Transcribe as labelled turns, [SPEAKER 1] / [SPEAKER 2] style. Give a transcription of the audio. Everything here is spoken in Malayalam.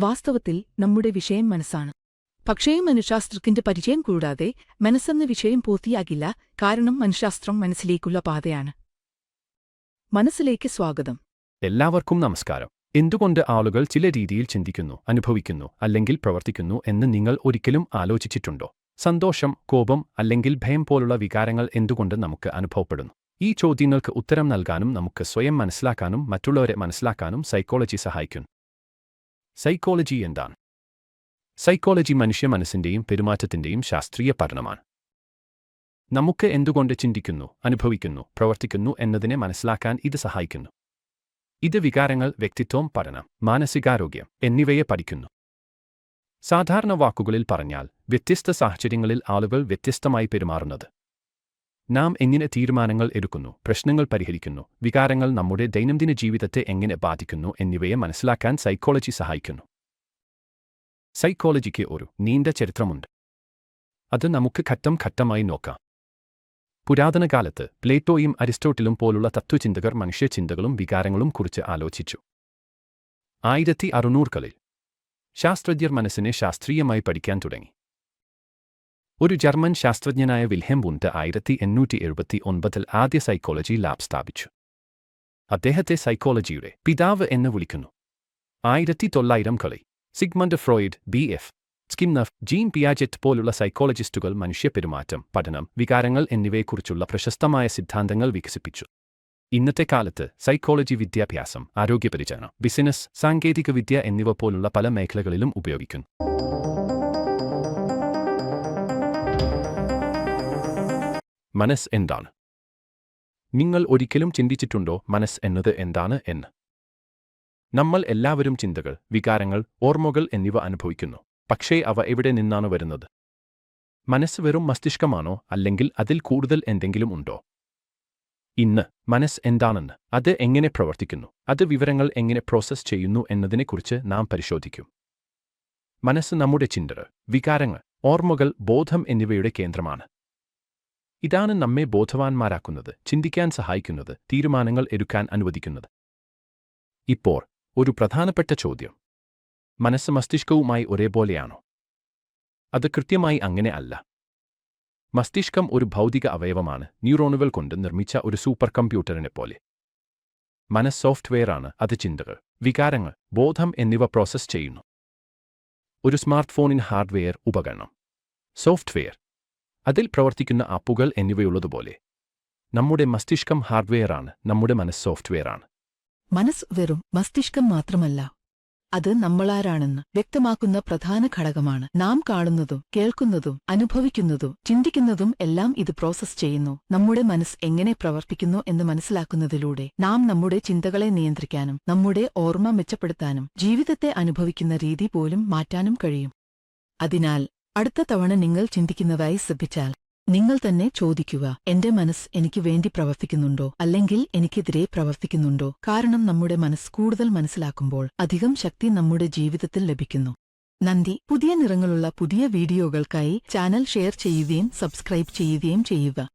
[SPEAKER 1] വാസ്തവത്തിൽ നമ്മുടെ വിഷയം മനസ്സാണ്. പക്ഷേ മനഃശാസ്ത്രത്തിന്റെ പരിചയം കൂടാതെ മനസ്സെന്ന വിഷയം പൂർത്തിയാകില്ല കാരണം മനഃശാസ്ത്രം മനസ്സിലേക്കുള്ള പാതയാണ്. മനസ്സിലേക്ക് സ്വാഗതം.
[SPEAKER 2] എല്ലാവർക്കും നമസ്കാരം. എന്തുകൊണ്ട് ആളുകൾ ചില രീതിയിൽ ചിന്തിക്കുന്നു അനുഭവിക്കുന്നു അല്ലെങ്കിൽ പ്രവർത്തിക്കുന്നു എന്ന് നിങ്ങൾ ഒരിക്കലും ആലോചിച്ചിട്ടുണ്ടോ? സന്തോഷം കോപം അല്ലെങ്കിൽ ഭയം പോലുള്ള വികാരങ്ങൾ എന്തുകൊണ്ട് നമുക്ക് അനുഭവപ്പെടുന്നു? ഈ ചോദ്യങ്ങൾക്ക് ഉത്തരം നൽകാനും നമുക്ക് സ്വയം മനസ്സിലാക്കാനും മറ്റുള്ളവരെ മനസ്സിലാക്കാനും സൈക്കോളജി സഹായിക്കുന്നു. സൈക്കോളജി എന്താണ്? സൈക്കോളജി മനുഷ്യ മനസ്സിന്റെയും പെരുമാറ്റത്തിന്റെയും ശാസ്ത്രീയ പഠനമാണ്. നമുക്ക് എന്തുകൊണ്ട് ചിന്തിക്കുന്നു അനുഭവിക്കുന്നു പ്രവർത്തിക്കുന്നു എന്നതിനെ മനസ്സിലാക്കാൻ ഇത് സഹായിക്കുന്നു. ഇത് വികാരങ്ങൾ വ്യക്തിത്വം പഠനം മാനസികാരോഗ്യം എന്നിവയെ പഠിക്കുന്നു. സാധാരണ വാക്കുകളിൽ പറഞ്ഞാൽ വ്യത്യസ്ത സാഹചര്യങ്ങളിൽ ആളുകൾ വ്യത്യസ്തമായി പെരുമാറുന്നത്. നാം എങ്ങനെ തീരുമാനങ്ങൾ എടുക്കുന്നു പ്രശ്നങ്ങൾ പരിഹരിക്കുന്നു വികാരങ്ങൾ നമ്മുടെ ദൈനംദിന ജീവിതത്തെ എങ്ങനെ ബാധിക്കുന്നു എന്നിവയെ മനസ്സിലാക്കാൻ സൈക്കോളജി സഹായിക്കുന്നു. സൈക്കോളജിക്ക് ഒരു നീണ്ട ചരിത്രമുണ്ട്. അത് നമുക്ക് ഘട്ടം ഘട്ടമായി നോക്കാം. പുരാതന കാലത്ത് പ്ലേറ്റോയും അരിസ്റ്റോട്ടിലും പോലുള്ള തത്വചിന്തകർ മനുഷ്യചിന്തകളും വികാരങ്ങളും കുറിച്ച് ആലോചിച്ചു. ആയിരത്തി അറുന്നൂറുകളിൽ ശാസ്ത്രജ്ഞർ മനസ്സിനെ ശാസ്ത്രീയമായി പഠിക്കാൻ തുടങ്ങി. ഒരു ജർമ്മൻ ശാസ്ത്രജ്ഞനായ വിൽഹെം വുണ്ട് ആയിരത്തി എണ്ണൂറ്റി എഴുപത്തി ഒൻപതിൽ ആദ്യ സൈക്കോളജി ലാബ് സ്ഥാപിച്ചു. അദ്ദേഹത്തെ സൈക്കോളജിയുടെ പിതാവ് എന്ന് വിളിക്കുന്നു. ആയിരത്തി തൊള്ളായിരം കളി. Sigmund Freud B F. Skinner Jean Piaget പോലുള്ള സൈക്കോളജിസ്റ്റുകൾ മനുഷ്യപെരുമാറ്റം പഠനം വികാരങ്ങൾ എന്നിവയെക്കുറിച്ചുള്ള പ്രശസ്തമായ സിദ്ധാന്തങ്ങൾ വികസിപ്പിച്ചു. ഇന്നത്തെ കാലത്ത് സൈക്കോളജി വിദ്യാഭ്യാസം ആരോഗ്യപരിചരണം ബിസിനസ് സാങ്കേതികവിദ്യ എന്നിവ പോലുള്ള പല മേഖലകളിലും ഉപയോഗിക്കുന്നു. മനസ് എന്താണ്? നിങ്ങൾ ഒരിക്കലും ചിന്തിച്ചിട്ടുണ്ടോ മനസ് എന്നത് എന്താണ് എന്ന്? നമ്മൾ എല്ലാവരും ചിന്തകൾ വികാരങ്ങൾ ഓർമ്മകൾ എന്നിവ അനുഭവിക്കുന്നു. പക്ഷേ അവ എവിടെ നിന്നാണ് വരുന്നത്? മനസ്സ് വെറും മസ്തിഷ്കമാണോ അല്ലെങ്കിൽ അതിൽ കൂടുതൽ എന്തെങ്കിലും ഉണ്ടോ? ഇന്ന് മനസ്സ് എന്താണെന്ന് അത് എങ്ങനെ പ്രവർത്തിക്കുന്നു അത് വിവരങ്ങൾ എങ്ങനെ പ്രോസസ്സ് ചെയ്യുന്നു എന്നതിനെക്കുറിച്ച് നാം പരിശോധിക്കും. മനസ്സ് നമ്മുടെ ചിന്തകൾ വികാരങ്ങൾ ഓർമ്മകൾ ബോധം എന്നിവയുടെ കേന്ദ്രമാണ്. ഇതാണ് നമ്മെ ബോധവാന്മാരാക്കുന്നത് ചിന്തിക്കാൻ സഹായിക്കുന്നത് തീരുമാനങ്ങൾ എടുക്കാൻ അനുവദിക്കുന്നത്. ഇപ്പോൾ ഒരു പ്രധാനപ്പെട്ട ചോദ്യം. മനസ്സ് മസ്തിഷ്കവുമായി ഒരേപോലെയാണോ? അത് കൃത്യമായി അങ്ങനെ അല്ല. മസ്തിഷ്കം ഒരു ഭൗതിക അവയവമാണ് ന്യൂറോണുകൾ കൊണ്ട് നിർമ്മിച്ച ഒരു സൂപ്പർ കമ്പ്യൂട്ടറിനെ പോലെ മനസ് സോഫ്റ്റ്വെയറാണ് അത് ചിന്തകൾ വികാരങ്ങൾ ബോധം എന്നിവ പ്രോസസ്സ് ചെയ്യുന്നു. ഒരു സ്മാർട്ട് ഫോണിന് ഹാർഡ്വെയർ ഉപകരണം. സോഫ്റ്റ്വെയർ അതിൽ പ്രവർത്തിക്കുന്ന ആപ്പുകൾ എന്നിവയുള്ളതുപോലെ. നമ്മുടെ മസ്തിഷ്കം ഹാർഡ്വെയറാണ് നമ്മുടെ മനസ്സ് സോഫ്റ്റ്വെയറാണ്.
[SPEAKER 1] മനസ്സ് വെറും മസ്തിഷ്കം മാത്രമല്ല അത് നമ്മളാരാണെന്ന് വ്യക്തമാക്കുന്ന പ്രധാന ഘടകമാണ്. നാം കാണുന്നതും കേൾക്കുന്നതും അനുഭവിക്കുന്നതും ചിന്തിക്കുന്നതും എല്ലാം ഇത് പ്രോസസ് ചെയ്യുന്നു. നമ്മുടെ മനസ്സ് എങ്ങനെ പ്രവർത്തിക്കുന്നു എന്ന് മനസ്സിലാക്കുന്നതിലൂടെ നാം നമ്മുടെ ചിന്തകളെ നിയന്ത്രിക്കാനും നമ്മുടെ ഓർമ്മ മെച്ചപ്പെടുത്താനും ജീവിതത്തെ അനുഭവിക്കുന്ന രീതി പോലും മാറ്റാനും കഴിയും. അതിനാൽ അടുത്ത തവണ നിങ്ങൾ ചിന്തിക്കുന്നതായി ശ്രദ്ധിച്ചാൽ നിങ്ങൾ തന്നെ ചോദിക്കുക എന്റെ മനസ്സ് എനിക്ക് വേണ്ടി പ്രവർത്തിക്കുന്നുണ്ടോ? അല്ലെങ്കിൽ എനിക്കെതിരെ പ്രവർത്തിക്കുന്നുണ്ടോ? കാരണം നമ്മുടെ മനസ്സ് കൂടുതൽ മനസ്സിലാക്കുമ്പോൾ അധികം ശക്തി നമ്മുടെ ജീവിതത്തിൽ ലഭിക്കുന്നു. നന്ദി. പുതിയ നിറങ്ങളുള്ള പുതിയ വീഡിയോകൾക്കായി ചാനൽ ഷെയർ ചെയ്യുകയും സബ്സ്ക്രൈബ് ചെയ്യുകയും ചെയ്യുക.